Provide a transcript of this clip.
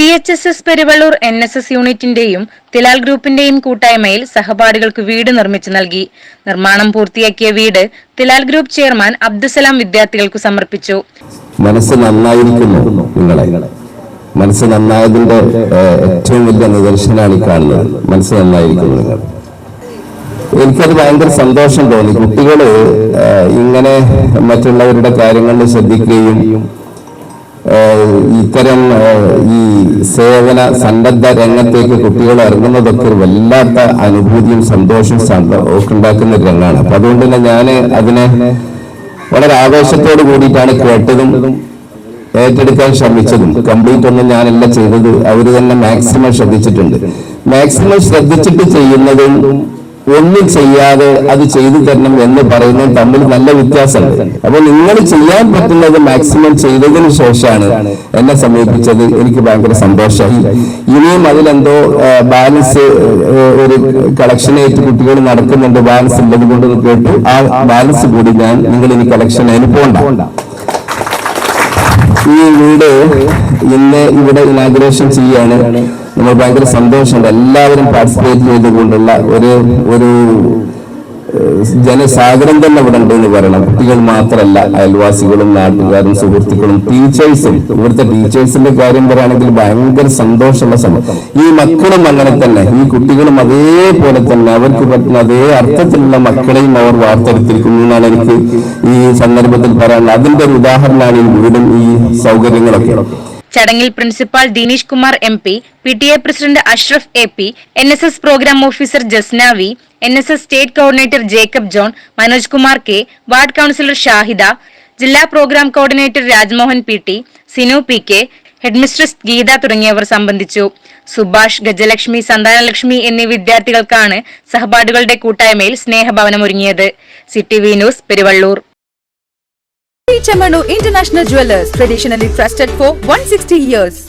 H S S Peruvallur N S S യൂണിറ്റിന്റെയും തിലാൽ ഗ്രൂപ്പിന്റെയും കൂട്ടായ്മയിൽ സഹപാഠികൾക്ക് വീട് നിർമ്മിച്ചു നൽകി. നിർമ്മാണം പൂർത്തിയാക്കിയ വീട് തിലാൽ ഗ്രൂപ്പ് ചെയർമാൻ അബ്ദുസലാം വിദ്യാർത്ഥികൾക്ക് സമർപ്പിച്ചു. മനസ്സ് നന്നായിരിക്കുന്നു മനസ്സ് നന്നായതിന്റെ ഏറ്റവും വലിയ നിദർശനമാണ് ഈ കാണുന്നത്. മനസ്സ് നന്നായിരിക്കുന്നു നിങ്ങൾ. എനിക്കത് ഭയങ്കര സന്തോഷം തോന്നി. കുട്ടികൾ ഇങ്ങനെ മറ്റുള്ളവരുടെ കാര്യങ്ങളിൽ ശ്രദ്ധിക്കുകയും ഇത്തരം ഈ സേവന സന്നദ്ധ രംഗത്തേക്ക് കുട്ടികൾ ഇറങ്ങുന്നതൊക്കെ ഒരു വല്ലാത്ത അനുഭൂതിയും സന്തോഷവും ഉണ്ടാക്കുന്ന ഒരു രംഗമാണ്. അപ്പൊ അതുകൊണ്ട് തന്നെ ഞാൻ അതിനെ വളരെ ആവേശത്തോട് കൂടിയിട്ടാണ് കേട്ടതും ഏറ്റെടുക്കാൻ ശ്രമിച്ചതും. കംപ്ലീറ്റ് ഒന്നും ഞാനല്ല ചെയ്തത്. അവർ തന്നെ മാക്സിമം ശ്രദ്ധിച്ചിട്ടുണ്ട്. മാക്സിമം ശ്രദ്ധിച്ചിട്ട് ചെയ്യുന്നതും ഒന്നും ചെയ്യാതെ അത് ചെയ്തു തരണം എന്ന് പറയുന്നത് തമ്മിൽ നല്ല വ്യത്യാസമുണ്ട്. അപ്പൊ നിങ്ങൾ ചെയ്യാൻ പറ്റുന്നത് മാക്സിമം ചെയ്തതിനു ശേഷമാണ് എന്നെ സമീപിച്ചത്. എനിക്ക് ഭയങ്കര സന്തോഷമായി. ഇനിയും അതിലെന്തോ ബാലൻസ് ഒരു കളക്ഷനായിട്ട് കുട്ടികൾ നടക്കുന്നുണ്ട്. ബാലൻസ് ഉള്ളത് കൊണ്ട് കേട്ടു ആ ബാലൻസ് കൂടി ഞാൻ നിങ്ങൾ ഇനി കളക്ഷൻ അതിന് ഈ വീട് ഇന്ന് ഇവിടെ ഇനാഗ്രേഷൻ ചെയ്യാണ് നമ്മൾ ഭയങ്കര സന്തോഷമുണ്ട്. എല്ലാവരും പാർട്ടിസിപ്പേറ്റ് ചെയ്തുകൊണ്ടുള്ള ഒരു ഒരു ജനസാഗരം തന്നെ ഇവിടെ ഉണ്ട് എന്ന് പറയണം. കുട്ടികൾ മാത്രമല്ല അയൽവാസികളും നാട്ടുകാരും സുഹൃത്തുക്കളും ടീച്ചേഴ്സും ഇവിടുത്തെ ടീച്ചേഴ്സിന്റെ കാര്യം പറയുകയാണെങ്കിൽ ഭയങ്കര സന്തോഷമുള്ള സമയം. ഈ മക്കളും അങ്ങനെ തന്നെ. ഈ കുട്ടികളും അതേപോലെ തന്നെ. അവർക്ക് പറ്റുന്ന അതേ അർത്ഥത്തിലുള്ള മക്കളെയും അവർ വാർത്തെടുത്തിരിക്കുന്നു എന്നാണ് എനിക്ക് ഈ സന്ദർഭത്തിൽ പറയാനുള്ളത്. അതിന്റെ ഒരു ഉദാഹരണമാണ് ഈ വീടും ഈ സൗകര്യങ്ങളൊക്കെ. ചടങ്ങിൽ principal Dineesh Kumar M P P T A president Ashraf A P N S S programme officer Jasnavi N S S state coordinator Jacob John Manoj Kumar K ward councillor Shahida ജില്ലാ programme coordinator Rajmohan P T Sinu P K headmistress Geetha തുടങ്ങിയവർ സംബന്ധിച്ചു. സുഭാഷ് ഗജലക്ഷ്മി സന്താനലക്ഷ്മി എന്നീ വിദ്യാർത്ഥികൾക്കാണ് സഹപാഠികളുടെ കൂട്ടായ്മയിൽ സ്നേഹഭവനമൊരുങ്ങിയത്. City V news Peruvallur. Chamanu International Jewelers, traditionally trusted for 160 years.